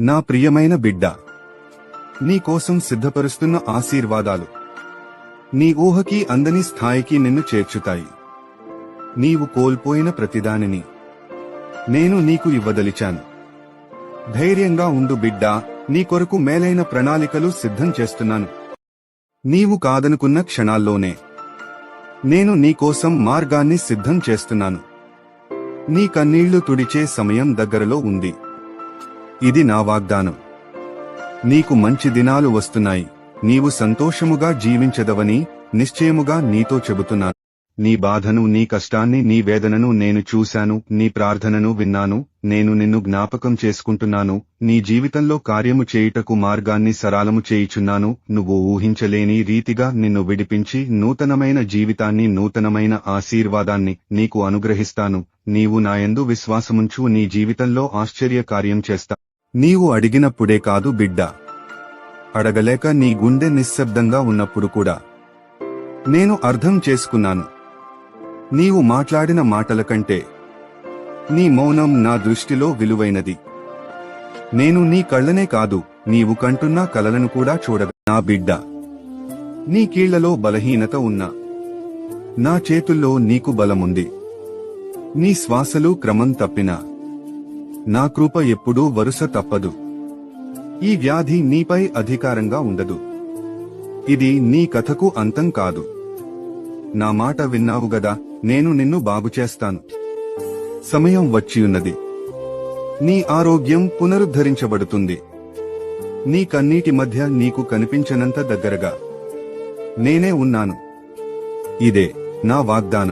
నా ప్రియమైన బిడ్డ నీ కోసం సిద్ధపరుస్తున్న ఆశీర్వాదాలు నీ ఊహకి అందని స్థాయికి నిన్ను చేర్చుతాయి. నీవు కోల్పోయిన ప్రతిదానిని నేను నీకు ఇవ్వదలిచాను. ధైర్యంగా ఉండు బిడ్డ నీ కొరకు మేలైన ప్రణాళికలు సిద్ధం చేస్తున్నాను. నీవు కాదనుకున్న క్షణాల్లోనే నేను నీకోసం మార్గాన్ని సిద్ధం చేస్తున్నాను. నీ కన్నీళ్ళు తుడిచే సమయం దగ్గరలో ఉంది. ఇది నా వాగ్దానం. నీకు మంచి దినాలు వస్తున్నాయి. నీవు సంతోషముగా జీవించదవని నిశ్చయముగా నీతో చెబుతున్నాను. నీ బాధను నీ కష్టాన్ని నీ వేదనను నేను చూశాను నీ ప్రార్థనను విన్నాను నేను నిన్ను జ్ఞాపకం చేసుకుంటున్నాను నీ జీవితంలో కార్యము చేయుటకు మార్గాన్ని సరాలము చేయుచున్నాను నువ్వు ఊహించలేని రీతిగా నిన్ను విడిపించి నూతనమైన జీవితాన్ని నూతనమైన ఆశీర్వాదాన్ని నీకు అనుగ్రహిస్తాను. నీవు నాయందు విశ్వాసముంచు నీ జీవితంలో ఆశ్చర్య కార్యం చేస్తా నీవు అడిగినప్పుడే కాదు బిడ్డ. అడగలేక నీ గుండె నిశ్శబ్దంగా ఉన్నప్పుడు కూడా. నేను అర్థం చేసుకున్నాను. నీవు మాట్లాడిన మాటల కంటే నీ మౌనం నా దృష్టిలో విలువైనది. నేను నీ కళ్ళనే కాదు నీవు కంటున్న కలలను కూడా చూడగ. నా బిడ్డ నీ కీళ్ళలో బలహీనత ఉన్నా. నా చేతుల్లో నీకు బలముంది. నీ శ్వాసలు క్రమం తప్పినా. నా కృప ఎప్పుడూ వరుస తప్పదు. ఈ వ్యాధి నీపై అధికారంగా ఉండదు. ఇది నీ కథకు అంతం కాదు. నా మాట విన్నావు గదా నేను నిన్ను బాగుచేస్తాను సమయం వచ్చియున్నది. నీ ఆరోగ్యం పునరుద్ధరించబడుతుంది. నీ కన్నీటి మధ్య నీకు కనిపించనంత దగ్గరగా. నేనే ఉన్నాను. ఇదే నా వాగ్దానం.